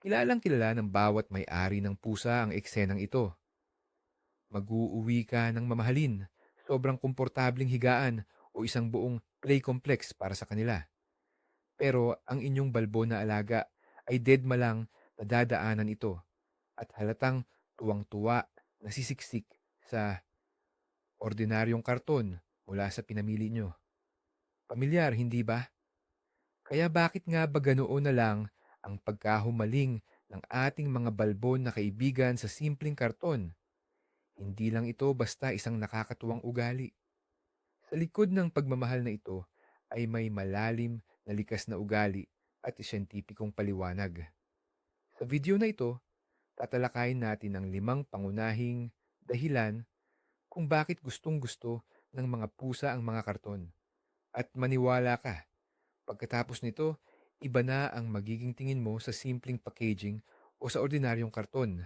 Kilalang kilala ng bawat may-ari ng pusa ang eksenang ito. Mag-uuwi ka ng mamahalin, sobrang komportabling higaan o isang buong play complex para sa kanila. Pero ang inyong balbo na alaga ay deadma lang na dadaanan ito at halatang tuwang-tuwa nasisiksik sa ordinaryong karton mula sa pinamili nyo. Pamilyar, hindi ba? Kaya bakit nga ba ganoon na lang ang pagkahumaling ng ating mga balbon na kaibigan sa simpleng karton? Hindi lang ito basta isang nakakatuwang ugali. Sa likod ng pagmamahal na ito ay may malalim na likas na ugali at siyentipikong paliwanag. Sa video na ito, tatalakayin natin ang limang pangunahing dahilan kung bakit gustong-gusto ng mga pusa ang mga karton. At maniwala ka, pagkatapos nito, iba na ang magiging tingin mo sa simpleng packaging o sa ordinaryong karton.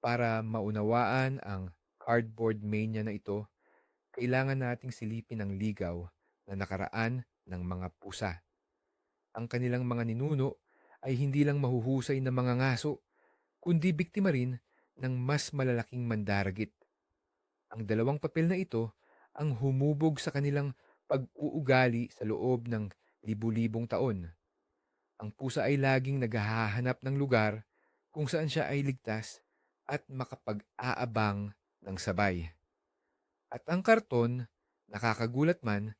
Para maunawaan ang cardboard mania na ito, kailangan nating silipin ang ligaw na nakaraan ng mga pusa. Ang kanilang mga ninuno ay hindi lang mahuhusay na mga ngaso, kundi biktima rin ng mas malalaking mandaragit. Ang dalawang papel na ito ang humubog sa kanilang pag-uugali sa loob ng libu-libong taon. Ang pusa ay laging naghahanap ng lugar kung saan siya ay ligtas at makapag-aabang ng sabay. At ang karton, nakakagulat man,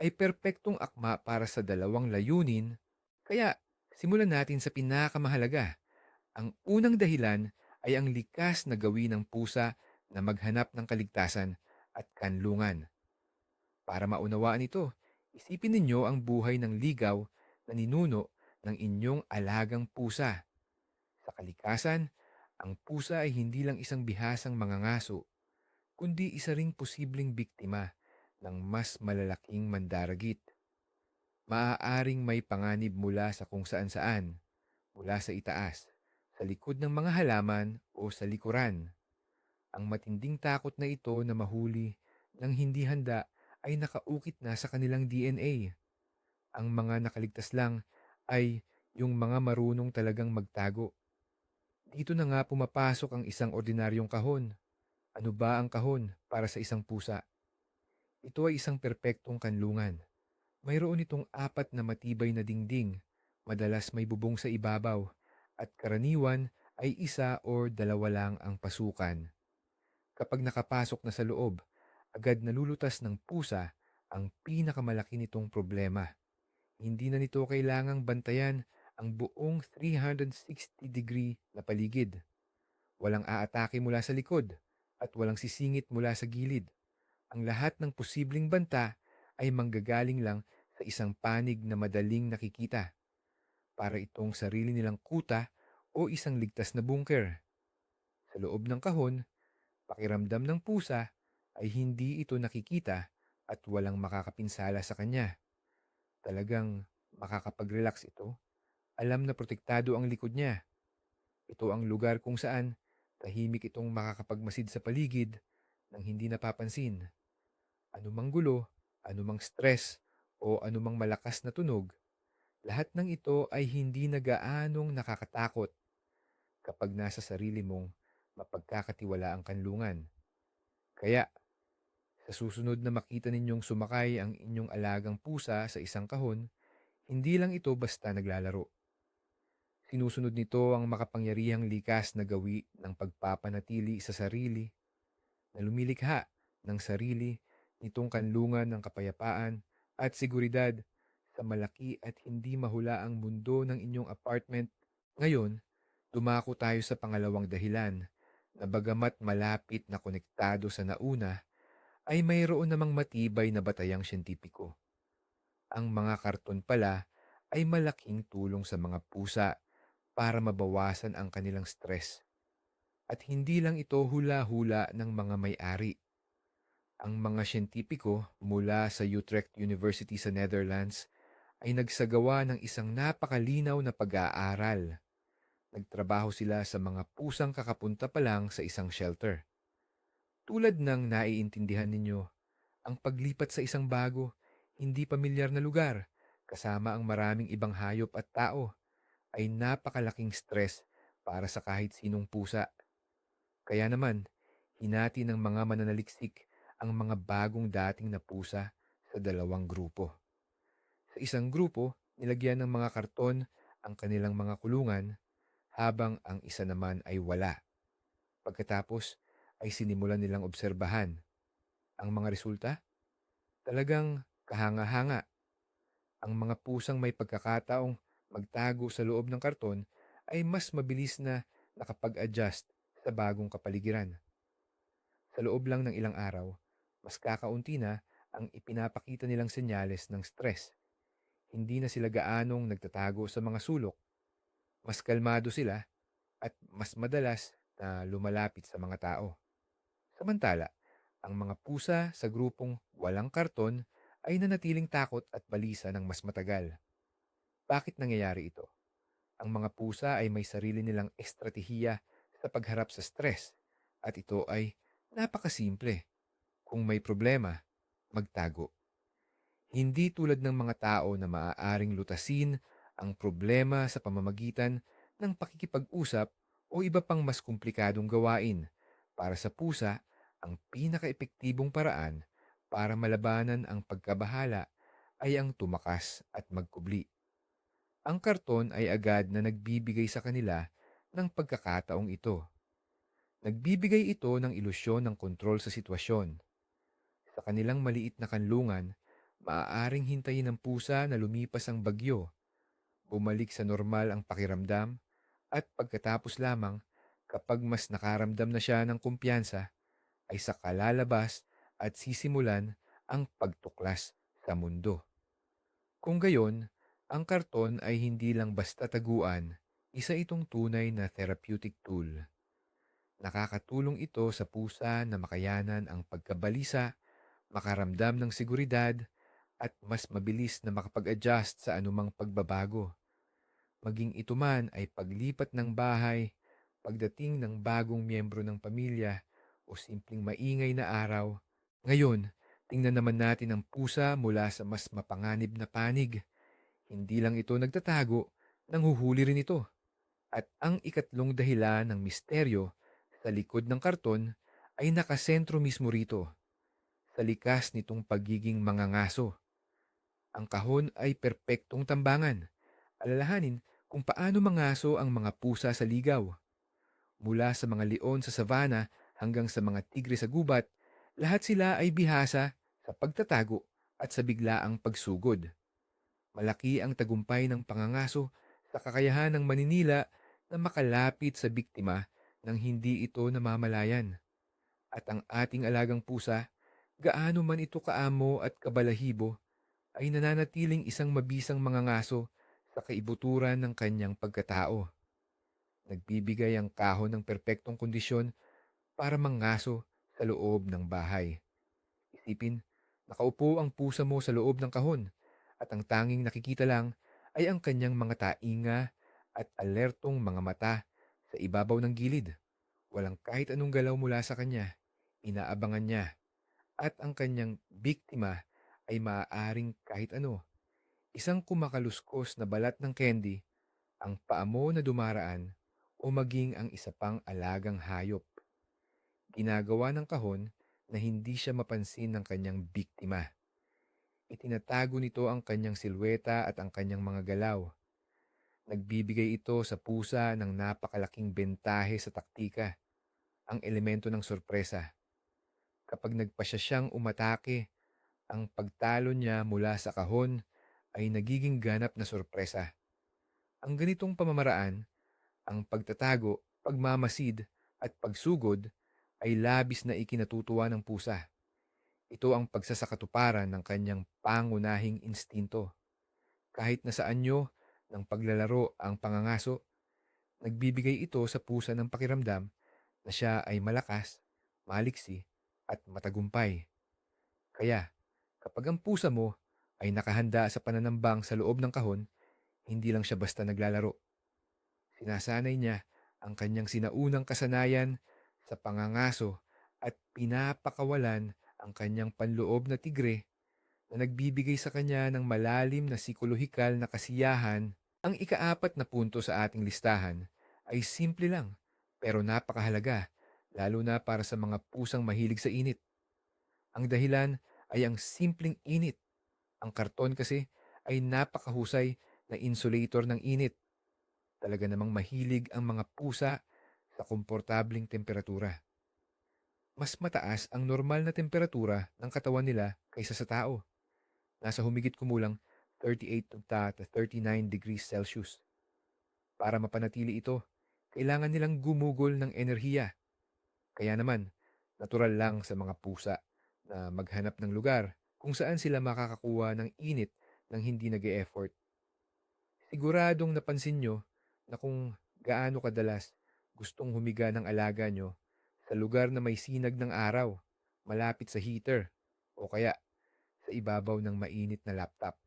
ay perpektong akma para sa dalawang layunin, kaya simulan natin sa pinakamahalaga. Ang unang dahilan ay ang likas na gawin ng pusa na maghanap ng kaligtasan at kanlungan. Para maunawaan ito, isipin ninyo ang buhay ng ligaw na ninuno ng inyong alagang pusa. Sa kalikasan, ang pusa ay hindi lang isang bihasang mga ngaso, kundi isa ring posibleng biktima ng mas malalaking mandaragit. Maaaring may panganib mula sa kung saan-saan, mula sa itaas, sa likod ng mga halaman o sa likuran. Ang matinding takot na ito na mahuli ng hindi handa ay nakaukit na sa kanilang DNA. Ang mga nakaligtas lang ay yung mga marunong talagang magtago. Dito na nga pumapasok ang isang ordinaryong kahon. Ano ba ang kahon para sa isang pusa? Ito ay isang perpektong kanlungan. Mayroon itong apat na matibay na dingding, madalas may bubong sa ibabaw, at karaniwan ay isa o dalawa lang ang pasukan. Kapag nakapasok na sa loob, agad nalulutas ng pusa ang pinakamalaki nitong problema. Hindi na nito kailangang bantayan ang buong 360 degree na paligid. Walang aatake mula sa likod at walang sisingit mula sa gilid. Ang lahat ng posibleng banta ay manggagaling lang sa isang panig na madaling nakikita. Para itong sarili nilang kuta o isang ligtas na bunker. Sa loob ng kahon, pakiramdam ng pusa ay hindi ito nakikita at walang makakapinsala sa kanya. Talagang makakapag-relax ito. Alam na protektado ang likod niya. Ito ang lugar kung saan tahimik itong makakapagmasid sa paligid nang hindi napapansin. Anumang gulo, anumang stress, o anumang malakas na tunog, lahat ng ito ay hindi na gaanong nakakatakot kapag nasa sarili mong mapagkakatiwala ang kanlungan. Kaya, sa susunod na makita ninyong sumakay ang inyong alagang pusa sa isang kahon, hindi lang ito basta naglalaro. Sinusunod nito ang makapangyarihang likas na gawi ng pagpapanatili sa sarili, na lumilikha ng sarili nitong kanlungan ng kapayapaan at seguridad sa malaki at hindi mahulaang mundo ng inyong apartment. Ngayon, dumako tayo sa pangalawang dahilan na bagamat malapit na konektado sa nauna, ay mayroon namang matibay na batayang siyentipiko. Ang mga karton pala ay malaking tulong sa mga pusa para mabawasan ang kanilang stress. At hindi lang ito hula-hula ng mga may-ari. Ang mga siyentipiko mula sa Utrecht University sa Netherlands ay nagsagawa ng isang napakalinaw na pag-aaral. Nagtrabaho sila sa mga pusang kakapunta pa lang sa isang shelter. Tulad ng naiintindihan ninyo, ang paglipat sa isang bago, hindi pamilyar na lugar, kasama ang maraming ibang hayop at tao, ay napakalaking stress para sa kahit sinong pusa. Kaya naman, hinati ng mga mananaliksik ang mga bagong dating na pusa sa dalawang grupo. Sa isang grupo, nilagyan ng mga karton ang kanilang mga kulungan habang ang isa naman ay wala. Pagkatapos ay sinimulan nilang obserbahan. Ang mga resulta? Talagang kahanga-hanga. Ang mga pusang may pagkakataong magtago sa loob ng karton ay mas mabilis na nakapag-adjust sa bagong kapaligiran. Sa loob lang ng ilang araw, mas kakaunti na ang ipinapakita nilang senyales ng stress. Hindi na sila gaanong nagtatago sa mga sulok. Mas kalmado sila at mas madalas na lumalapit sa mga tao. Samantala, ang mga pusa sa grupong walang karton ay nanatiling takot at balisa ng mas matagal. Bakit nangyayari ito? Ang mga pusa ay may sarili nilang estratehiya sa pagharap sa stress at ito ay napakasimple. Kung may problema, magtago. Hindi tulad ng mga tao na maaaring lutasin ang problema sa pamamagitan ng pakikipag-usap o iba pang mas komplikadong gawain. Para sa pusa, ang pinakaepektibong paraan para malabanan ang pagkabahala ay ang tumakas at magkubli. Ang karton ay agad na nagbibigay sa kanila ng pagkakataong ito. Nagbibigay ito ng ilusyon ng kontrol sa sitwasyon. Sa kanilang maliit na kanlungan, maaaring hintayin ng pusa na lumipas ang bagyo, bumalik sa normal ang pakiramdam, at pagkatapos lamang, kapag mas nakaramdam na siya ng kumpiyansa, ay saka lalabas at sisimulan ang pagtuklas sa mundo. Kung gayon, ang karton ay hindi lang basta taguan, isa itong tunay na therapeutic tool. Nakakatulong ito sa pusa na makayanan ang pagkabalisa, makaramdam ng seguridad, at mas mabilis na makapag-adjust sa anumang pagbabago. Maging ito man ay paglipat ng bahay, pagdating ng bagong miyembro ng pamilya, o simpleng maingay na araw. Ngayon, tingnan naman natin ang pusa mula sa mas mapanganib na panig. Hindi lang ito nagtatago, nanghuhuli rin ito. At ang ikatlong dahilan ng misteryo sa likod ng karton ay nakasentro mismo rito. Sa likas nitong pagiging mangangaso. Ang kahon ay perpektong tambangan. Alalahanin kung paano mangaso ang mga pusa sa ligaw. Mula sa mga leon sa savana hanggang sa mga tigre sa gubat, lahat sila ay bihasa sa pagtatago at sa biglaang pagsugod. Malaki ang tagumpay ng pangangaso sa kakayahan ng maninila na makalapit sa biktima nang hindi ito namamalayan. At ang ating alagang pusa, gaano man ito kaamo at kabalahibo, ay nananatiling isang mabisang mangangaso sa kaibuturan ng kanyang pagkatao. Nagbibigay ang kahon ng perpektong kondisyon para mangaso sa loob ng bahay. Isipin, nakaupo ang pusa mo sa loob ng kahon at ang tanging nakikita lang ay ang kanyang mga tainga at alertong mga mata sa ibabaw ng gilid. Walang kahit anong galaw mula sa kanya. Inaabangan niya. At ang kanyang biktima ay maaaring kahit ano. Isang kumakaluskos na balat ng candy, ang paamo na dumaraan, o maging ang isa pang alagang hayop. Ginagawa ng kahon na hindi siya mapansin ng kanyang biktima. Itinatago nito ang kanyang silweta at ang kanyang mga galaw. Nagbibigay ito sa pusa ng napakalaking bentahe sa taktika, ang elemento ng sorpresa. Kapag nagpasya siyang umatake, ang pagtalo niya mula sa kahon ay nagiging ganap na sorpresa. Ang ganitong pamamaraan, ang pagtatago, pagmamasid at pagsugod ay labis na ikinatutuwa ng pusa. Ito ang pagsasakatuparan ng kanyang pangunahing instinto. Kahit na saan nyo ng paglalaro ang pangangaso, nagbibigay ito sa pusa ng pakiramdam na siya ay malakas, maliksi, at matagumpay. Kaya, kapag ang pusa mo ay nakahanda sa pananambang sa loob ng kahon, hindi lang siya basta naglalaro. Sinasanay niya ang kanyang sinaunang kasanayan sa pangangaso at pinapakawalan ang kanyang panloob na tigre na nagbibigay sa kanya ng malalim na psikolohikal na kasiyahan Ang ikaapat na punto sa ating listahan ay simple lang pero napakahalaga lalo na para sa mga pusang mahilig sa init. Ang dahilan ay ang simpleng init. Ang karton kasi ay napakahusay na insulator ng init. Talaga namang mahilig ang mga pusa sa komportabling temperatura. Mas mataas ang normal na temperatura ng katawan nila kaysa sa tao. Nasa humigit kumulang 38 to 39 degrees Celsius. Para mapanatili ito, kailangan nilang gumugol ng enerhiya. Kaya naman, natural lang sa mga pusa na maghanap ng lugar kung saan sila makakakuha ng init ng hindi nag effort Siguradong napansin nyo na kung gaano kadalas gustong humiga ng alaga nyo sa lugar na may sinag ng araw, malapit sa heater, o kaya sa ibabaw ng mainit na laptop.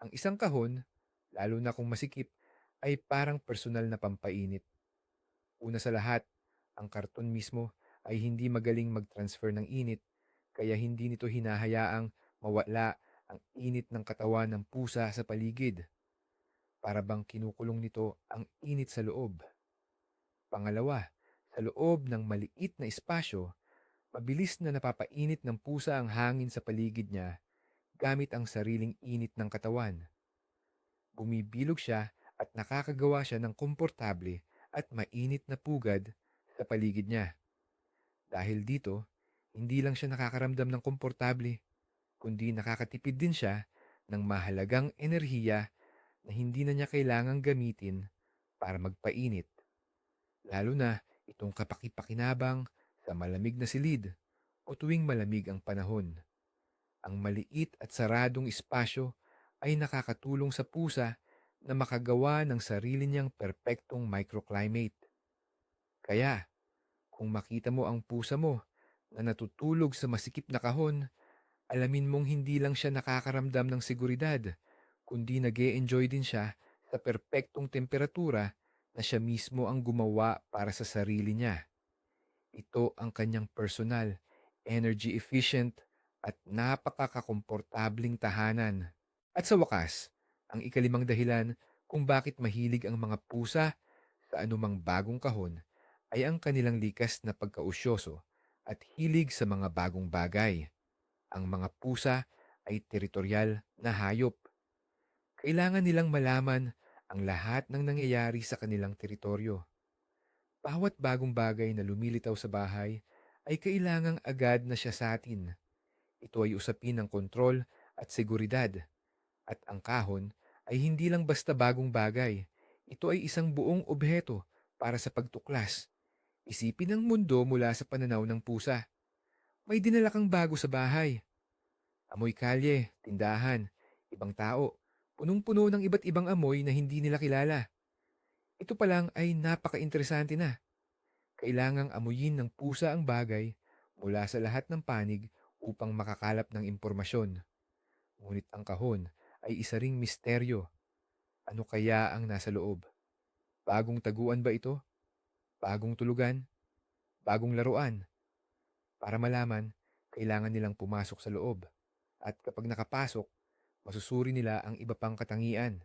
Ang isang kahon, lalo na kung masikip, ay parang personal na pampainit. Una sa lahat, ang karton mismo ay hindi magaling mag-transfer ng init, kaya hindi nito hinahayaang mawala ang init ng katawan ng pusa sa paligid. Para bang kinukulong nito ang init sa loob. Pangalawa, sa loob ng maliit na espasyo, mabilis na napapainit ng pusa ang hangin sa paligid niya gamit ang sariling init ng katawan. Bumibilog siya at nakakagawa siya ng komportable at mainit na pugad sa paligid niya. Dahil dito, hindi lang siya nakakaramdam ng komportable, kundi nakakatipid din siya ng mahalagang enerhiya na hindi na niya kailangang gamitin para magpainit. Lalo na itong kapakipakinabang sa malamig na silid o tuwing malamig ang panahon. Ang maliit at saradong espasyo ay nakakatulong sa pusa na makagawa ng sarili niyang perpektong microclimate. Kaya, kung makita mo ang pusa mo na natutulog sa masikip na kahon, alamin mong hindi lang siya nakakaramdam ng seguridad, kundi nag enjoy din siya sa perpektong temperatura na siya mismo ang gumawa para sa sarili niya. Ito ang kanyang personal, energy efficient at napakakakomportabling tahanan. At sa wakas, ang ikalimang dahilan kung bakit mahilig ang mga pusa sa anumang bagong kahon ay ang kanilang likas na pagkausyoso at hilig sa mga bagong bagay. Ang mga pusa ay teritorial na hayop. Kailangan nilang malaman ang lahat ng nangyayari sa kanilang teritoryo. Bawat bagong bagay na lumilitaw sa bahay ay kailangang agad na siya sa atin. Ito ay usapin ng kontrol at seguridad. At ang kahon ay hindi lang basta bagong bagay. Ito ay isang buong obheto para sa pagtuklas. Isipin ang mundo mula sa pananaw ng pusa. May dinala kang bago sa bahay. Amoy kalye, tindahan, ibang tao, punong-puno ng iba't ibang amoy na hindi nila kilala. Ito pa lang ay napaka-interesante na. Kailangang amuyin ng pusa ang bagay mula sa lahat ng panig upang makakalap ng impormasyon. Ngunit ang kahon ay isa ring misteryo. Ano kaya ang nasa loob? Bagong taguan ba ito? Bagong tulugan? Bagong laruan? Para malaman, kailangan nilang pumasok sa loob. At kapag nakapasok, masusuri nila ang iba pang katangian.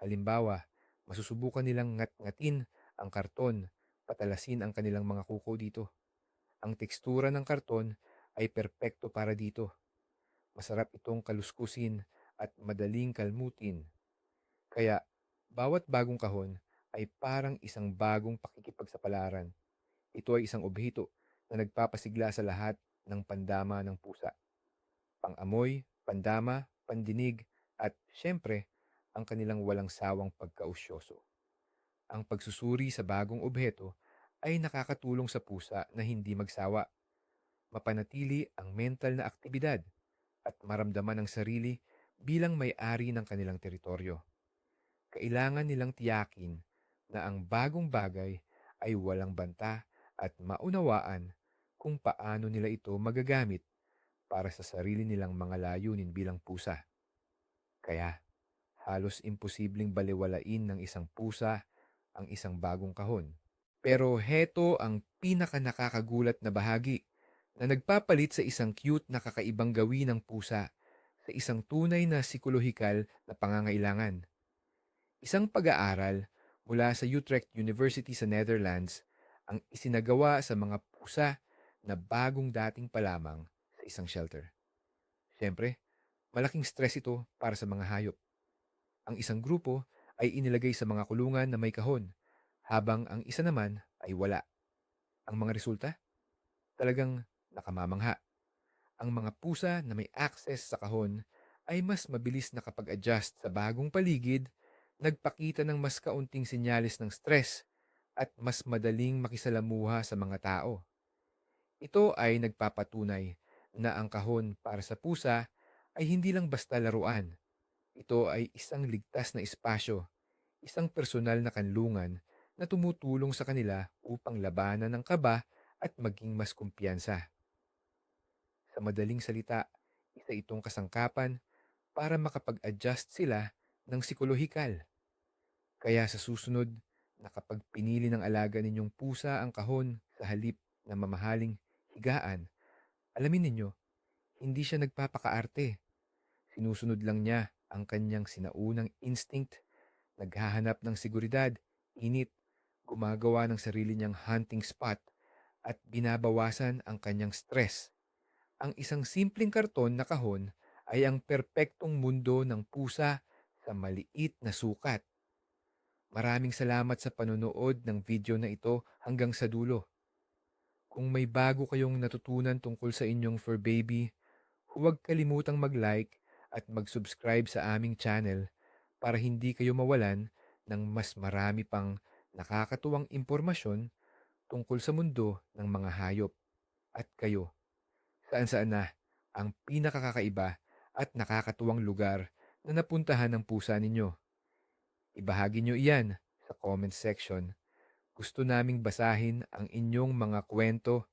Halimbawa, masusubukan nilang ngat-ngatin ang karton, patalasin ang kanilang mga kuko dito. Ang tekstura ng karton ay perpekto para dito. Masarap itong kaluskusin at madaling kalmutin. Kaya, bawat bagong kahon ay parang isang bagong pakikipagsapalaran. Ito ay isang obhito na nagpapasigla sa lahat ng pandama ng pusa. Pangamoy, pandama, pandinig, at syempre, ang kanilang walang sawang pagkausyoso. Ang pagsusuri sa bagong obheto ay nakakatulong sa pusa na hindi magsawa. Mapanatili ang mental na aktibidad at maramdaman ang sarili bilang may-ari ng kanilang teritoryo. Kailangan nilang tiyakin na ang bagong bagay ay walang banta at maunawaan kung paano nila ito magagamit para sa sarili nilang mga layunin bilang pusa. Kaya, halos imposibleng baliwalain ng isang pusa ang isang bagong kahon. Pero heto ang pinaka nakakagulat na bahagi na nagpapalit sa isang cute na kakaibang gawin ng pusa sa isang tunay na psikolohikal na pangangailangan. Isang pag-aaral mula sa Utrecht University sa Netherlands ang isinagawa sa mga pusa na bagong dating pa lamang sa isang shelter. Siyempre, malaking stress ito para sa mga hayop. Ang isang grupo ay inilagay sa mga kulungan na may kahon, habang ang isa naman ay wala. Ang mga resulta? Talagang nakamamangha. Ang mga pusa na may access sa kahon ay mas mabilis nakapag-adjust sa bagong paligid, nagpakita ng mas kaunting sinyalis ng stress, at mas madaling makisalamuha sa mga tao. Ito ay nagpapatunay na ang kahon para sa pusa ay hindi lang basta laruan. Ito ay isang ligtas na espasyo, isang personal na kanlungan na tumutulong sa kanila upang labanan ng kaba at maging mas kumpiyansa. Sa madaling salita, isa itong kasangkapan para makapag-adjust sila ng psikolohikal. Kaya sa susunod, na kapag pinili ng alaga ninyong pusa ang kahon sa halip na mamahaling higaan, alamin ninyo, hindi siya nagpapakaarte. Sinusunod lang niya ang kanyang sinaunang instinct, naghahanap ng seguridad, init, gumagawa ng sarili niyang hunting spot, at binabawasan ang kanyang stress. Ang isang simpleng karton na kahon ay ang perpektong mundo ng pusa sa maliit na sukat. Maraming salamat sa panonood ng video na ito hanggang sa dulo. Kung may bago kayong natutunan tungkol sa inyong fur baby, huwag kalimutang mag-like at mag-subscribe sa aming channel para hindi kayo mawalan ng mas marami pang nakakatuwang impormasyon tungkol sa mundo ng mga hayop at kayo. Saan-saan na ang pinakakakaiba at nakakatuwang lugar na napuntahan ng pusa ninyo. Ibahagi nyo iyan sa comment section. Gusto naming basahin ang inyong mga kwento